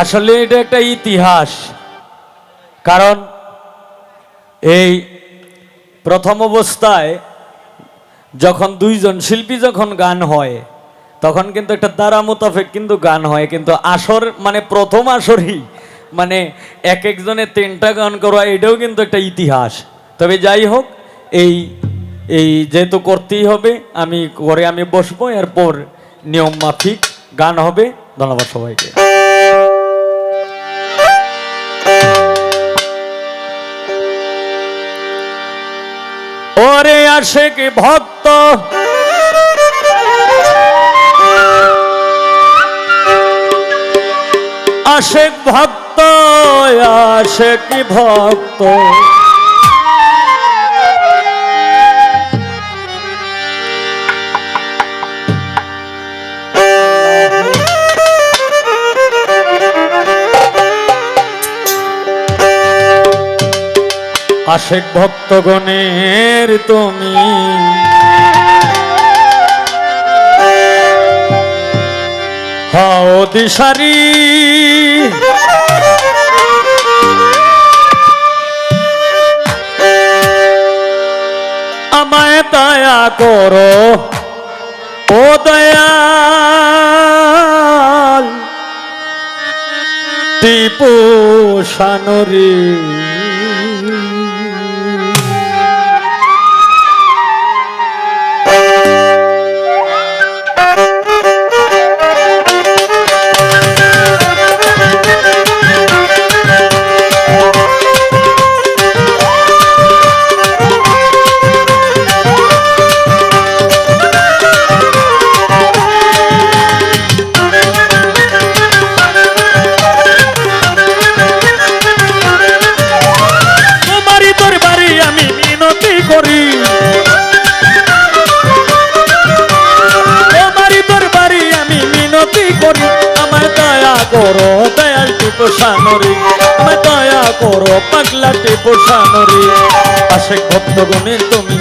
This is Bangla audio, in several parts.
আসলে এটা একটা ইতিহাস। কারণ এই প্রথম অবস্থায় যখন দুইজন শিল্পী যখন গান হয়, তখন কিন্তু একটা দ্বারা মোতাফেক কিন্তু গান হয়। কিন্তু আসর মানে প্রথম আসরই মানে এক একজনের তিনটা গান করা, এটাও কিন্তু একটা ইতিহাস। তবে যাই হোক, এই এই যেহেতু করতেই হবে, আমি, করে আমি বসবো, এরপর নিয়ম মাফিক গান হবে। ধন্যবাদ সবাইকে। আসে কি ভক্ত? আশেক ভক্ত আশেক ভক্ত? আশেক ভক্তগণের তুমি। হও দিশারি। আমায় দয়া করো ও দয়াল। টিপু সানরী। পোষানোরে তুমি দয়া করো পোষানোরে। তুমি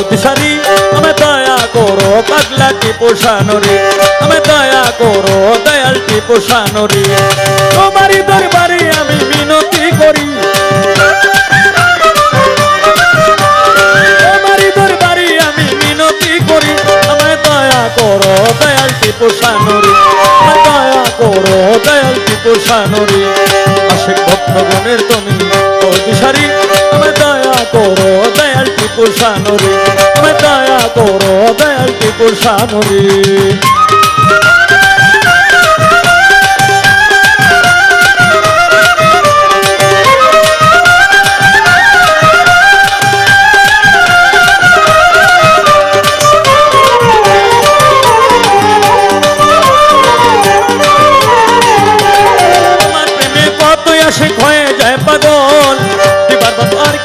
অতিসারি তুমি দয়া করো পাগলাটে পোষানোরে। তুমি দয়া করো দয়ালটি পোষানোরে। তোমারই দরবারে আমি জনগণের তুমি ও তুষারি আমার দয়া করো, দয়াল টিপুর সানরে আমার দয়া করো, দয়াল টিপুর সানরে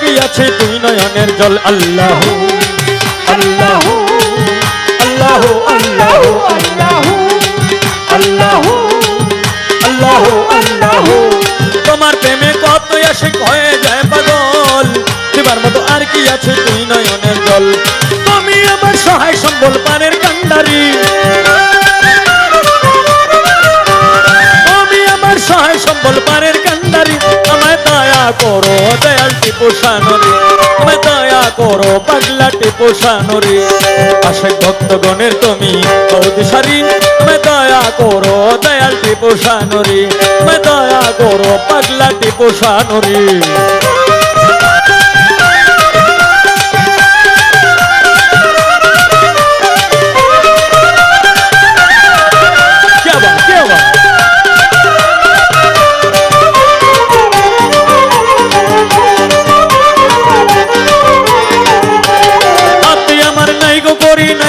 দিবার বাপ আর কি আছে তুই নয়নের জল। আল্লাহ আল্লাহ আল্লাহ আল্লাহ আল্লাহ আল্লাহ আল্লাহ আল্লাহ। তোমার প্রেমে কত আসে হয়ে যায় পাগল। দিবার মতো আর কি আছে তুই নয়নের জল। তুমি আমার সহায় সম্বল পানের কান্ডারি। তুমি আমার সহায় সম্বল দয়া করো, দয়াল টিপু সানরে। তুমি দয়া করো, পাগলা টিপু সানরি। আশে ভক্তগণের তুমি সারি তুমি দয়া করো, দয়াল টিপু সানরে। তুমি দয়া করো, পাগলা টিপু সানরি।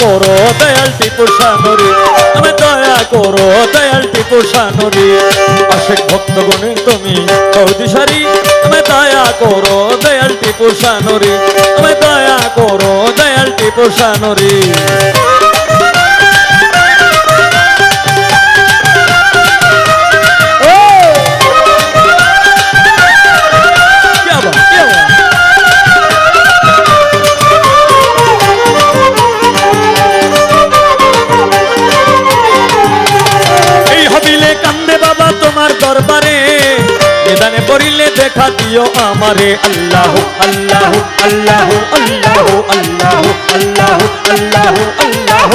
করো দয়াল টিপু সানরি আমায় দয়া করো দয়াল টিপু সানুরি আশেক ভক্তগণের তুমি সারি তুমি দয়া করো দয়াল টিপু সানুরি আমায় দয়া করো দয়াল টিপু সানুরি দেখা দিও আমারে আল্লাহ আল্লাহ আল্লাহ আল্লাহ আল্লাহ আল্লাহ আল্লাহ আল্লাহ।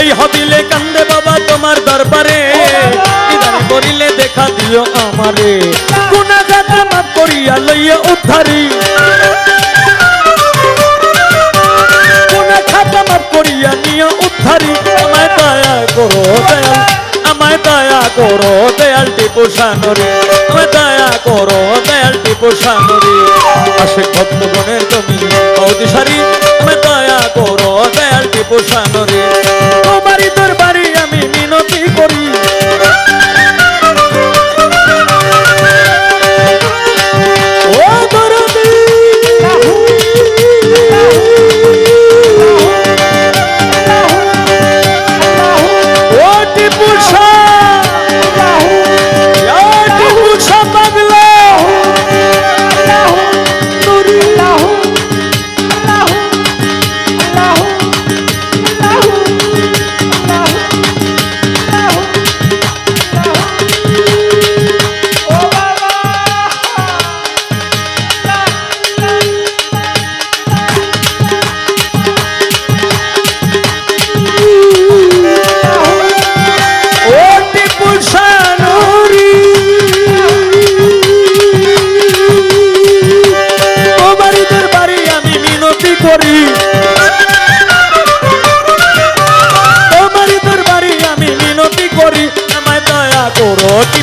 এই হবিলে কান্দে বাবা তোমার দরবারে পড়িলে দেখা দিও আমারে। গুনাহগার মাফ করিয়া লইয়া উদ্ধারি। গুনাহ খাতা মাফ করিয়া নিয়া উদ্ধারি। আমায় দয়া করো দয়াল, আমায় দয়া করো দয়াল টিপু সানরে আমায় দয়া করো কোষানরে আসে ভক্তগণের জমি। অতি সারি দয়া করো দয়াল টিপু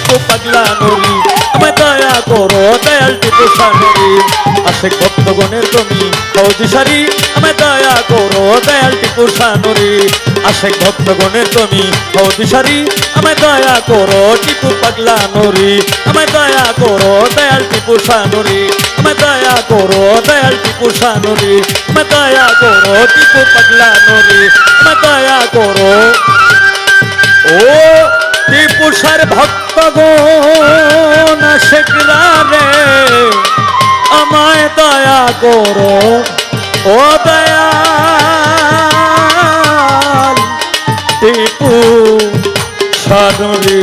টিপু পাগলা নুরি আমায় দয়া করো, দয়াল টিপু শানুরি আশেক ভক্তগণের তুমি কৌদিশারি আমায় দয়া করো, দয়াল টিপু শানুরি আশেক ভক্তগণের তুমি কৌদিশারি আমায় দয়া করো, টিপু পাগলা নুরি আমায় দয়া করো, দয়াল টিপু শানুরি আমায় দয়া করো, দয়াল টিপু শানুরি আমায় দয়া করো, টিপু পাগলা নুরি আমায় দয়া করো। ও ত্রিপুষার ভক্তগণ শেখরা রে আমায় দয়া করো ও দয়া টিপু সানুরি